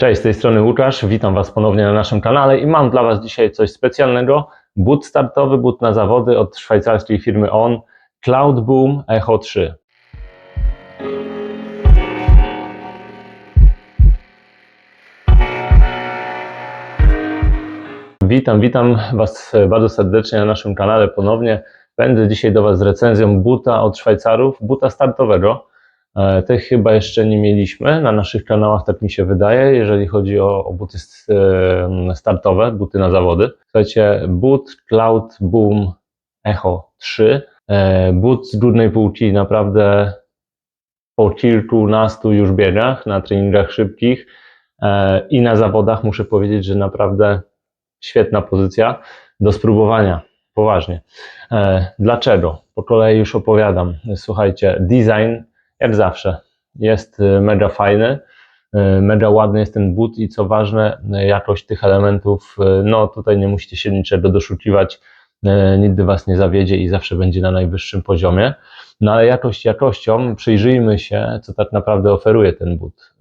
Cześć, z tej strony Łukasz, witam Was ponownie na naszym kanale i mam dla Was dzisiaj coś specjalnego. But startowy, but na zawody od szwajcarskiej firmy ON, Cloud Boom Echo 3. Witam, witam Was bardzo serdecznie na naszym kanale ponownie. Będę dzisiaj do Was z recenzją buta od Szwajcarów, buta startowego. E, Tych chyba jeszcze nie mieliśmy na naszych kanałach, tak mi się wydaje, jeżeli chodzi o, o buty startowe, buty na zawody. Słuchajcie, but Cloud Boom Echo 3. E, But z górnej półki naprawdę po kilkunastu już biegach, na treningach szybkich e, i na zawodach muszę powiedzieć, że naprawdę świetna pozycja do spróbowania. Poważnie. Dlaczego? Po kolei już opowiadam. Słuchajcie, design jak zawsze jest e, mega fajny, e, mega ładny jest ten but i co ważne, e, jakość tych elementów, no tutaj nie musicie się niczego doszukiwać, nigdy was nie zawiedzie i zawsze będzie na najwyższym poziomie. No ale jakość jakością, przyjrzyjmy się, co tak naprawdę oferuje ten but.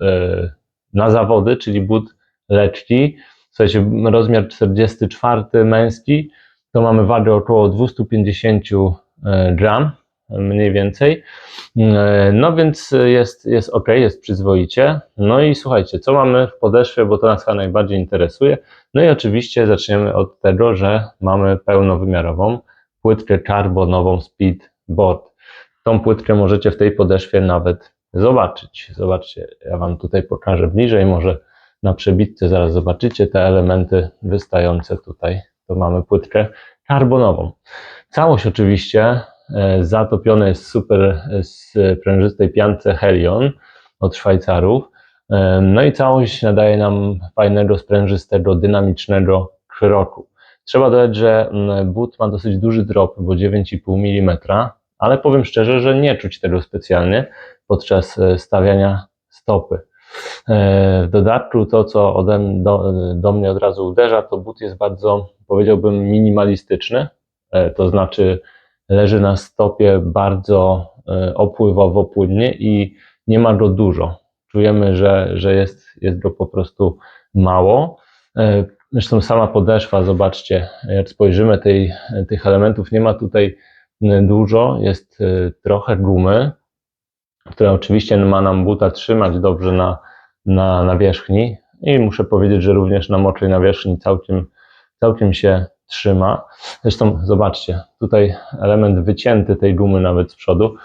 Na zawody, czyli but lekki, słuchajcie, rozmiar 44 męski, to mamy wagę około 250 e, gram, mniej więcej. E, No więc jest, jest ok, jest przyzwoicie. No i słuchajcie, co mamy w podeszwie, bo to nas chyba najbardziej interesuje. No i oczywiście zaczniemy od tego, że mamy pełnowymiarową płytkę karbonową Speedboard. Tą płytkę możecie w tej podeszwie nawet zobaczyć. Zobaczcie, ja Wam tutaj pokażę bliżej, może na przebitce zaraz zobaczycie te elementy wystające tutaj. To mamy płytkę karbonową. Całość oczywiście zatopione jest super z prężystej piance Helion od Szwajcarów. E, No i całość nadaje nam fajnego, sprężystego, dynamicznego kroku. Trzeba dodać, że but ma dosyć duży drop, bo 9,5 mm, ale powiem szczerze, że nie czuć tego specjalnie podczas e, stawiania stopy. E, W dodatku to, co ode do, do mnie od razu uderza, to but jest bardzo, powiedziałbym, minimalistyczny, E, to znaczy leży na stopie bardzo e, opływowo, płynnie i nie ma go dużo. Czujemy, że, że jest, jest go po prostu mało. E, Zresztą sama podeszwa, zobaczcie, jak spojrzymy tej, tych elementów, nie ma tutaj m, dużo, jest e, trochę gumy, która oczywiście ma nam buta trzymać dobrze na, na nawierzchni i muszę powiedzieć, że również na mokrej nawierzchni całkiem, całkiem się trzyma. Zresztą zobaczcie, tutaj element wycięty tej gumy nawet z przodu.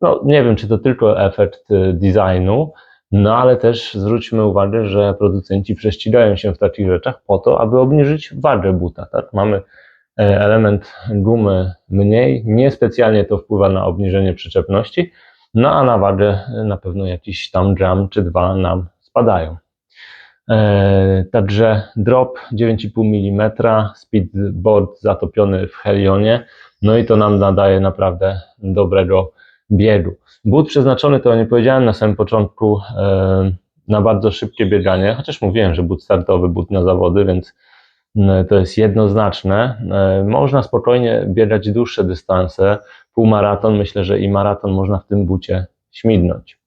No nie wiem, czy to tylko efekt y, designu, no ale też zwróćmy uwagę, że producenci prześcigają się w takich rzeczach po to, aby obniżyć wagę buta. Tak? Mamy e, element gumy mniej, niespecjalnie to wpływa na obniżenie przyczepności, no a na wagę e, na pewno jakiś tam gram czy dwa nam spadają. E, Także drop 9,5 mm, speedboard zatopiony w Helionie, no i to nam nadaje naprawdę dobrego biegu. But przeznaczony, to nie powiedziałem na samym początku, e, na bardzo szybkie bieganie, chociaż mówiłem, że but startowy, but na zawody, więc m, to jest jednoznaczne. E, Można spokojnie biegać dłuższe dystanse, półmaraton, myślę, że i maraton można w tym bucie śmignąć.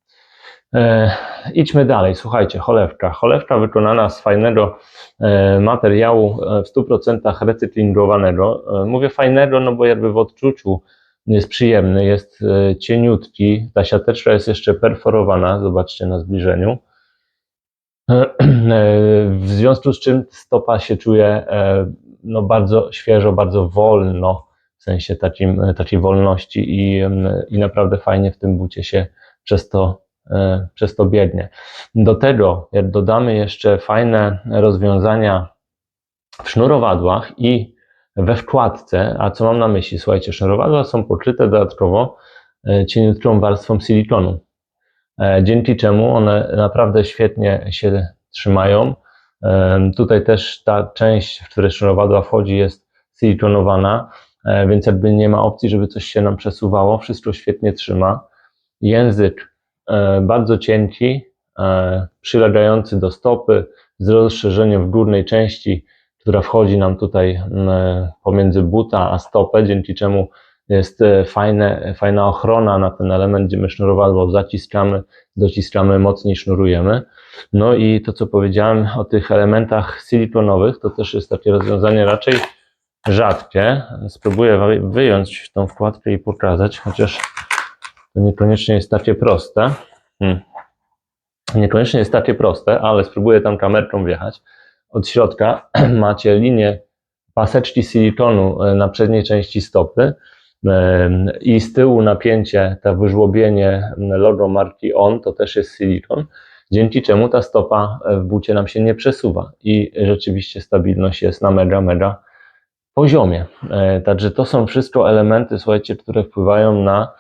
E, idźmy dalej. Słuchajcie, cholewka. Cholewka wykonana z fajnego e, materiału e, w 100% recyklingowanego. E, mówię fajnego, no bo jakby w odczuciu jest przyjemny, jest e, cieniutki. Ta siateczka jest jeszcze perforowana, zobaczcie na zbliżeniu. E, W związku z czym stopa się czuje e, no, bardzo świeżo, bardzo wolno, w sensie takim, takiej wolności i, i naprawdę fajnie w tym bucie się przez to, e, przez to biegnie. Do tego, jak dodamy jeszcze fajne rozwiązania w sznurowadłach i we wkładce, a co mam na myśli? Słuchajcie, sznurowadła są pokryte dodatkowo e, cieniutką warstwą silikonu, e, dzięki czemu one naprawdę świetnie się trzymają. E, Tutaj też ta część, w której sznurowadła wchodzi, jest silikonowana, e, więc jakby nie ma opcji, żeby coś się nam przesuwało, wszystko świetnie trzyma. Język e, bardzo cienki, e, przylegający do stopy, z rozszerzeniem w górnej części, która wchodzi nam tutaj pomiędzy buta a stopę, dzięki czemu jest e, fajne, fajna ochrona na ten element, gdzie my sznurowadło zaciskamy, dociskamy, mocniej sznurujemy. No i to, co powiedziałem o tych elementach silikonowych, to też jest takie rozwiązanie raczej rzadkie. Spróbuję wy- wyjąć tą wkładkę i pokazać, chociaż to niekoniecznie jest takie proste. Hmm. Niekoniecznie jest takie proste, ale spróbuję tam kamerką wjechać. Od środka macie linię paseczki silikonu e, na przedniej części stopy i z tyłu napięcie, to wyżłobienie logo marki ON, to też jest silikon, dzięki czemu ta stopa e, w bucie nam się nie przesuwa i rzeczywiście stabilność jest na mega, mega poziomie. E, Także to są wszystko elementy, słuchajcie, które wpływają na,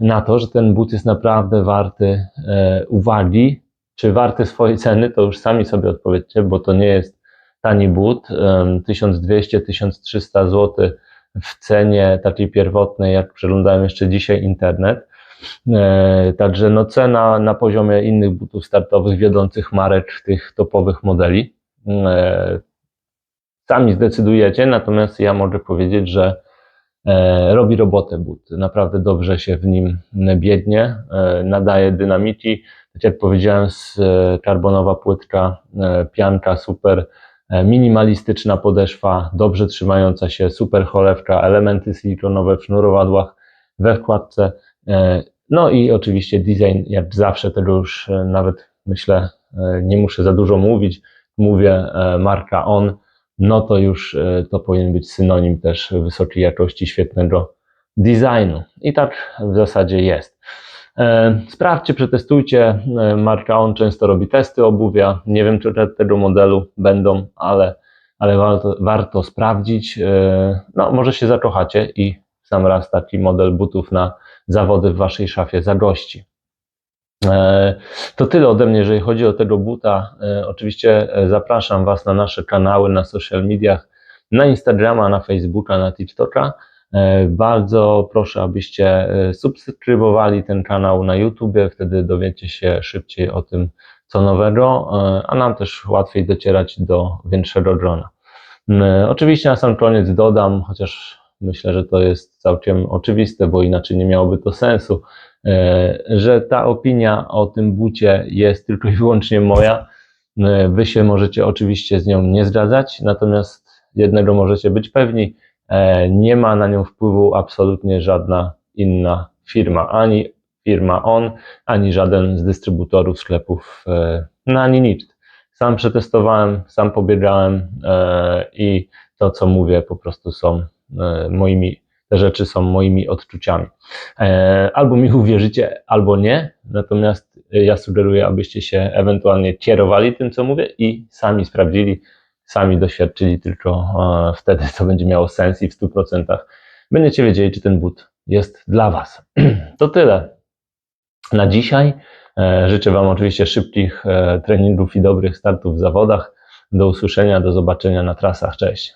na to, że ten but jest naprawdę warty e, uwagi. Czy warty swojej ceny, to już sami sobie odpowiedzcie, bo to nie jest tani but. em, 1200-1300 zł w cenie takiej pierwotnej, jak przeglądałem jeszcze dzisiaj internet. E, Także no cena na poziomie innych butów startowych, wiodących marek, tych topowych modeli. E, Sami zdecydujecie, natomiast ja mogę powiedzieć, że robi robotę but. Naprawdę dobrze się w nim biegnie, e, nadaje dynamiki. Tak jak powiedziałem, z, e, karbonowa płytka, e, pianka super, e, minimalistyczna podeszwa, dobrze trzymająca się, super cholewka, elementy silikonowe w sznurowadłach, we wkładce. e, No i oczywiście design, jak zawsze, tego już e, nawet myślę, e, nie muszę za dużo mówić. Mówię e, marka ON, no to już e, to powinien być synonim też wysokiej jakości, świetnego designu. I tak w zasadzie jest. E, Sprawdźcie, przetestujcie. E, Marka On często robi testy obuwia. Nie wiem, czy te- tego modelu będą, ale, ale warto, warto sprawdzić. No, może się zakochacie i sam raz taki model butów na zawody w waszej szafie zagości. E, To tyle ode mnie, jeżeli chodzi o tego buta. E, Oczywiście e, zapraszam Was na nasze kanały na social mediach, na Instagrama, na Facebooka, na TikToka. Bardzo proszę, abyście subskrybowali ten kanał na YouTubie, wtedy dowiecie się szybciej o tym, co nowego, a nam też łatwiej docierać do większego grona. M, Oczywiście na sam koniec dodam, chociaż myślę, że to jest całkiem oczywiste, bo inaczej nie miałoby to sensu, że ta opinia o tym bucie jest tylko i wyłącznie moja. E, Wy się możecie oczywiście z nią nie zgadzać, natomiast jednego możecie być pewni, e, nie ma na nią wpływu absolutnie żadna inna firma, ani firma ON, ani żaden z dystrybutorów sklepów, e, no ani nikt. Sam przetestowałem, sam pobiegałem e, i to, co mówię, po prostu są e, moimi, te rzeczy są moimi odczuciami. E, Albo mi uwierzycie, albo nie. Natomiast e, ja sugeruję, abyście się ewentualnie kierowali tym, co mówię i sami sprawdzili, sami doświadczyli, tylko e, wtedy to będzie miało sens i w 100% będziecie wiedzieli, czy ten but jest dla Was. To tyle na dzisiaj. Życzę Wam oczywiście szybkich treningów i dobrych startów w zawodach. Do usłyszenia, do zobaczenia na trasach. Cześć.